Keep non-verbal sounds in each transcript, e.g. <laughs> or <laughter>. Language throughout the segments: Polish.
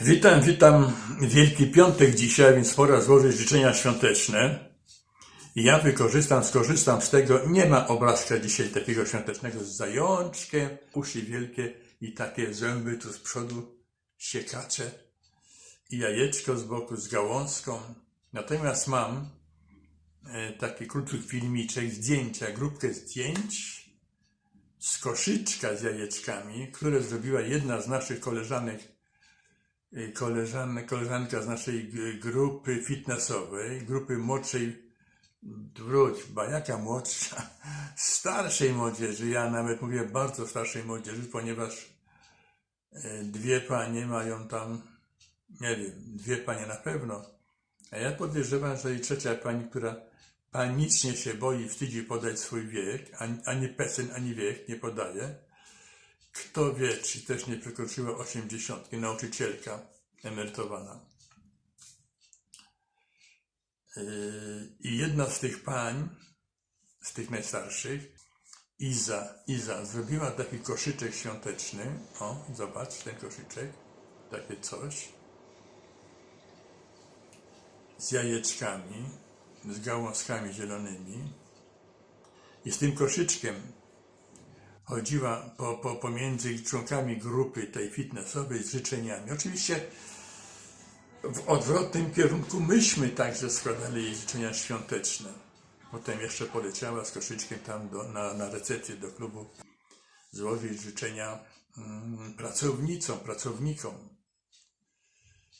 Witam, witam. Wielki Piątek dzisiaj, więc pora złożyć życzenia świąteczne. Ja wykorzystam, skorzystam z tego. Nie ma obrazka dzisiaj takiego świątecznego z zajączkiem, uszy wielkie i takie zęby tu z przodu, siekacze i jajeczko z boku z gałązką. Natomiast mam e, taki krótki filmiczek, zdjęcia, grupkę zdjęć z koszyczka z jajeczkami, które zrobiła jedna z naszych koleżanek y, koleżan, koleżanka z naszej grupy fitnessowej, grupy młodszej, wróć, ba jaka młodsza, <laughs> starszej młodzieży, ja nawet mówię bardzo starszej młodzieży, ponieważ e, dwie panie mają tam, nie wiem, dwie panie na pewno, a ja podejrzewam, że i trzecia pani, która panicznie się boi, wstydzi podać swój wiek, ani, ani ani wiek nie podaje, kto wie, czy też nie przekroczyła osiemdziesiątki, nauczycielka emerytowana. Yy, I jedna z tych pań, z tych najstarszych, Iza, Iza, zrobiła taki koszyczek świąteczny. O, zobacz ten koszyczek, takie coś. Z jajeczkami, z gałązkami zielonymi. I z tym koszyczkiem chodziła po, po, pomiędzy członkami grupy tej fitnessowej z życzeniami. Oczywiście w odwrotnym kierunku myśmy także składali jej życzenia świąteczne. Potem jeszcze poleciała z koszyczkiem tam do, na, na recepcję do klubu złożyć życzenia mm, pracownicom, pracownikom,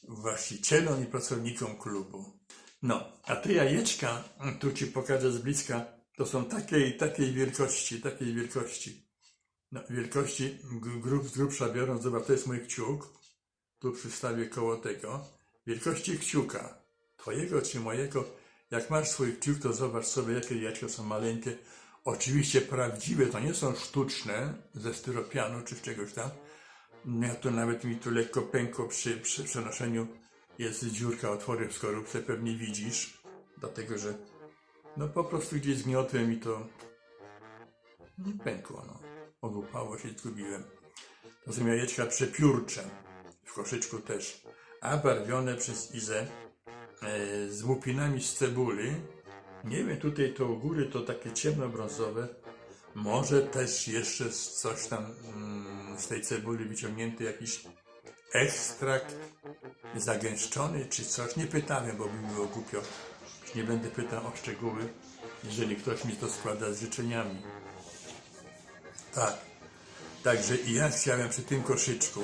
właścicielom i pracownikom klubu. No, a te jajeczka, tu Ci pokażę z bliska, to są takiej, takiej wielkości, takiej wielkości. No, wielkości gr- grup, z grubsza biorąc, zobacz, to jest mój kciuk, tu przystawię koło tego, wielkości kciuka, twojego czy mojego, jak masz swój kciuk, to zobacz sobie, jakie jajeczka są maleńkie, oczywiście prawdziwe, to nie są sztuczne, ze styropianu czy z czegoś tam, ja tu nawet mi tu lekko pękło przy, przy przenoszeniu, jest dziurka, otwory w skorupce, pewnie widzisz, dlatego, że no po prostu gdzieś zgniotłem i to nie pękło, no. Ogłupało się, zgubiłem. To są jajeczka przepiórcze, w koszyczku też, a barwione przez Izę e, z łupinami z cebuli. Nie wiem, tutaj to u góry to takie ciemnobrązowe. Może też jeszcze coś tam mm, z tej cebuli wyciągnięty jakiś ekstrakt zagęszczony czy coś. Nie pytałem, bo by było głupio. Nie będę pytał o szczegóły, jeżeli ktoś mi to składa z życzeniami. Tak. Także i ja chciałem przy tym koszyczku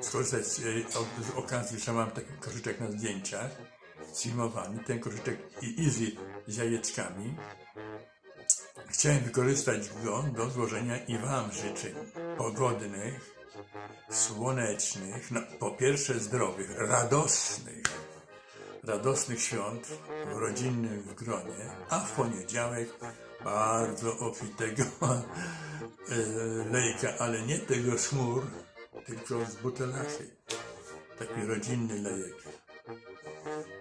skorzystać z, e, z okazji, że mam taki koszyczek na zdjęciach sfilmowany, ten koszyczek i Easy z jajeczkami. Chciałem wykorzystać go do złożenia i Wam życzeń pogodnych, słonecznych, no, po pierwsze zdrowych, radosnych, radosnych świąt w rodzinnym gronie, a w poniedziałek bardzo obfitego e, lejka, ale nie tego smur, tylko z butelachy. Taki rodzinny lejek.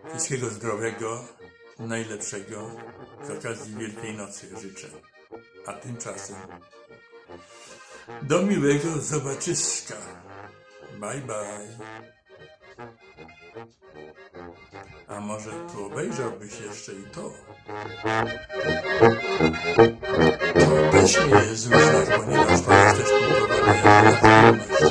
Wszystkiego zdrowego, najlepszego z okazji Wielkiej Nocy życzę. A tymczasem do miłego zobaczyska. Bye bye. Może tu obejrzałbyś jeszcze i to? To też nie jest znak, ponieważ to jest też kulturowa wiadomość.